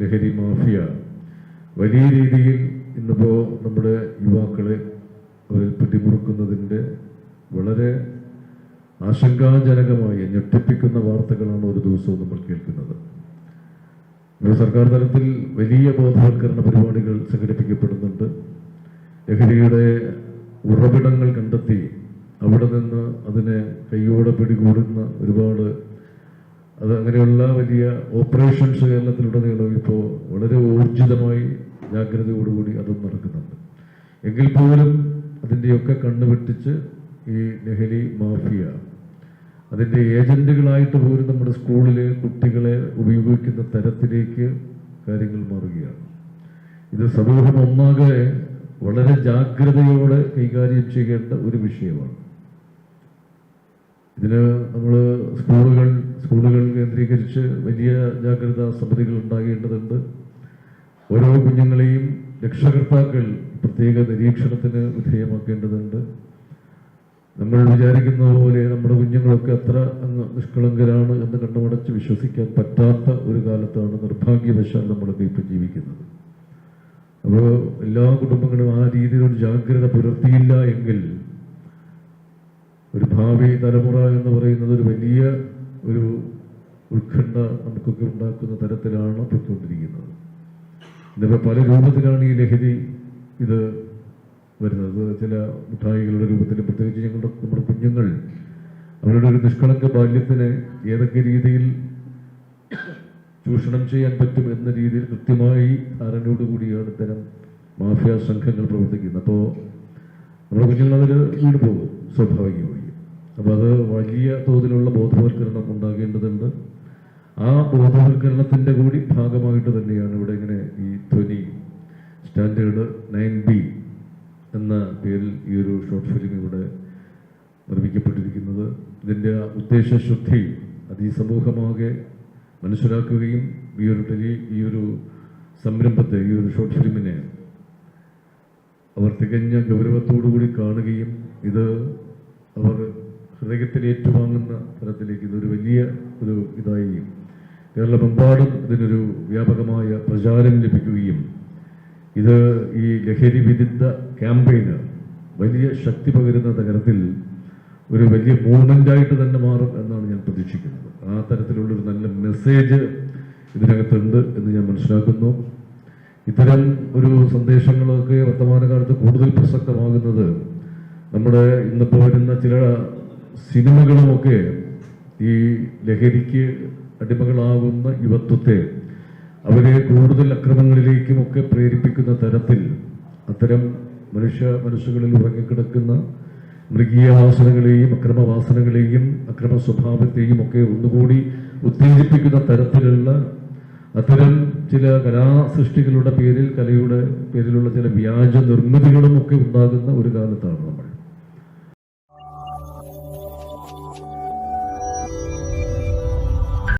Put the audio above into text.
ലഹരി മാഫിയ. വലിയ രീതിയിൽ ഇന്നിപ്പോൾ നമ്മുടെ യുവാക്കളെ അവരെ പിടിമുറുക്കുന്നതിന്റെ വളരെ ആശങ്കാജനകമായ ഞെട്ടിപ്പിക്കുന്ന വാർത്തകളാണ് ഒരു ദിവസവും നമ്മൾ കേൾക്കുന്നത്. സർക്കാർ തലത്തിൽ വലിയ ബോധവൽക്കരണ പരിപാടികൾ സംഘടിപ്പിക്കപ്പെടുന്നുണ്ട്. ലഹരിയുടെ ഉറവിടങ്ങൾ കണ്ടെത്തി അവിടെ നിന്ന് അതിനെ കൈയോടെ പിടികൂടുന്ന ഒരുപാട് അത് അങ്ങനെയുള്ള വലിയ ഓപ്പറേഷൻസ് കേരളത്തിലുടനീളം ഇപ്പോൾ വളരെ ഊർജിതമായി ജാഗ്രതയോടുകൂടി അതും നടക്കുന്നുണ്ട്. എങ്കിൽ പോലും അതിന്റെയൊക്കെ കണ്ണുവെട്ടിച്ച് ഈ ലഹരി മാഫിയ അതിന്റെ ഏജന്റുകളായിട്ട് പോലും നമ്മുടെ സ്കൂളിലെ കുട്ടികളെ ഉപയോഗിക്കുന്ന തരത്തിലേക്ക് കാര്യങ്ങൾ മാറുകയാണ്. ഇത് സമൂഹം ഒന്നാകെ വളരെ ജാഗ്രതയോടെ കൈകാര്യം ചെയ്യേണ്ട ഒരു വിഷയമാണ്. ഇതിന് നമ്മൾ സ്കൂളുകൾ സ്കൂളുകൾ കേന്ദ്രീകരിച്ച് വലിയ ജാഗ്രതാ സമിതികൾ ഉണ്ടാകേണ്ടതുണ്ട്. ഓരോ കുഞ്ഞുങ്ങളെയും രക്ഷകർത്താക്കൾ പ്രത്യേക നിരീക്ഷണത്തിന് വിധേയമാക്കേണ്ടതുണ്ട്. നമ്മൾ വിചാരിക്കുന്ന പോലെ നമ്മുടെ കുഞ്ഞുങ്ങളൊക്കെ അത്ര അങ്ങ് നിഷ്കളങ്കരാണ് എന്ന് കണ്ണുമടച്ച് വിശ്വസിക്കാൻ പറ്റാത്ത ഒരു കാലത്താണ് നിർഭാഗ്യവശാൽ നമ്മളൊക്കെ ഇപ്പം ജീവിക്കുന്നത്. അപ്പോൾ എല്ലാ കുടുംബങ്ങളും ആ രീതിയിലൊരു ജാഗ്രത പുലർത്തിയില്ല എങ്കിൽ ഒരു ഭാവി തലമുറ എന്ന് പറയുന്നത് ഒരു വലിയ ഒരു ഉത്കണ്ഠ നമുക്കൊക്കെ ഉണ്ടാക്കുന്ന തരത്തിലാണ് പൊയ്ക്കൊണ്ടിരിക്കുന്നത്. ഇതിപ്പോൾ പല രൂപത്തിലാണ് ഈ ലഹരി ഇത് വരുന്നത്. ചില മിഠായികളുടെ രൂപത്തിൽ പ്രത്യേകിച്ച് ഞങ്ങളുടെ നമ്മുടെ കുഞ്ഞുങ്ങൾ അവരുടെ ഒരു നിഷ്കളങ്ക ബാല്യത്തിന് ഏതൊക്കെ രീതിയിൽ ചൂഷണം ചെയ്യാൻ പറ്റും എന്ന രീതിയിൽ കൃത്യമായി ധാരണയോടുകൂടിയാണ് ഇത്തരം മാഫിയ സംഘങ്ങൾ പ്രവർത്തിക്കുന്നത്. അപ്പോൾ നമ്മുടെ കുഞ്ഞുങ്ങൾ അതിൽ വീട് പോകും സ്വാഭാവികമായി അപ്പോൾ അത് വലിയ തോതിലുള്ള ബോധവൽക്കരണം ഉണ്ടാകേണ്ടതുണ്ട്. ആ ബോധവൽക്കരണത്തിന്റെ കൂടി ഭാഗമായിട്ട് തന്നെയാണ് ഇവിടെ ഇങ്ങനെ ഈ ധ്വനി സ്റ്റാൻഡേർഡ് നയൻ ബി എന്ന പേരിൽ ഈ ഒരു ഷോർട്ട് ഫിലിം ഇവിടെ നിർമ്മിക്കപ്പെട്ടിരിക്കുന്നത്. ഇതിന്റെ ഉദ്ദേശശുദ്ധി അത് ഈ സമൂഹമാകെ മനസ്സിലാക്കുകയും ഈ ഒരു ടെലി ഈ ഒരു സംരംഭത്തെ ഈ ഒരു ഷോർട്ട് ഫിലിമിനെ അവർ തികഞ്ഞ ഗൗരവത്തോടു കൂടി കാണുകയും ഇത് അവർ ഹൃദയത്തിൽ ഏറ്റുവാങ്ങുന്ന തരത്തിലേക്ക് ഇതൊരു വലിയ ഒരു ഇതായി കേരളമെമ്പാടും ഇതിനൊരു വ്യാപകമായ പ്രചാരം ലഭിക്കുകയും ഇത് ഈ ലഹരി വിരുദ്ധ ക്യാമ്പയിന് വലിയ ശക്തി പകരുന്ന തരത്തിൽ ഒരു വലിയ മൂവ്മെന്റായിട്ട് തന്നെ മാറും എന്നാണ് ഞാൻ പ്രതീക്ഷിക്കുന്നത്. ആ തരത്തിലുള്ളൊരു നല്ല മെസ്സേജ് ഇതിനകത്തുണ്ട് എന്ന് ഞാൻ മനസ്സിലാക്കുന്നു. ഇത്തരം ഒരു സന്ദേശങ്ങളൊക്കെ വർത്തമാനകാലത്ത് കൂടുതൽ പ്രസക്തമാകുന്നത് നമ്മുടെ ഇന്നിപ്പോൾ വരുന്ന ചില സിനിമകളുമൊക്കെ ഈ ലഹരിക്ക് അടിമകളാകുന്ന യുവത്വത്തെ അവരെ കൂടുതൽ അക്രമങ്ങളിലേക്കുമൊക്കെ പ്രേരിപ്പിക്കുന്ന തരത്തിൽ അത്തരം മനുഷ്യ മനസ്സുകളിൽ ഉറങ്ങിക്കിടക്കുന്ന മൃഗീയ വാസനകളെയും അക്രമവാസനകളെയും അക്രമ സ്വഭാവത്തെയും ഒക്കെ ഒന്നുകൂടി ഉത്തേജിപ്പിക്കുന്ന തരത്തിലുള്ള അത്തരം ചില കലാസൃഷ്ടികളുടെ പേരിൽ കലയുടെ പേരിലുള്ള ചില വ്യാജ നിർമ്മിതികളും ഒക്കെ ഉണ്ടാകുന്ന ഒരു കാലത്താണ് നമ്മൾ.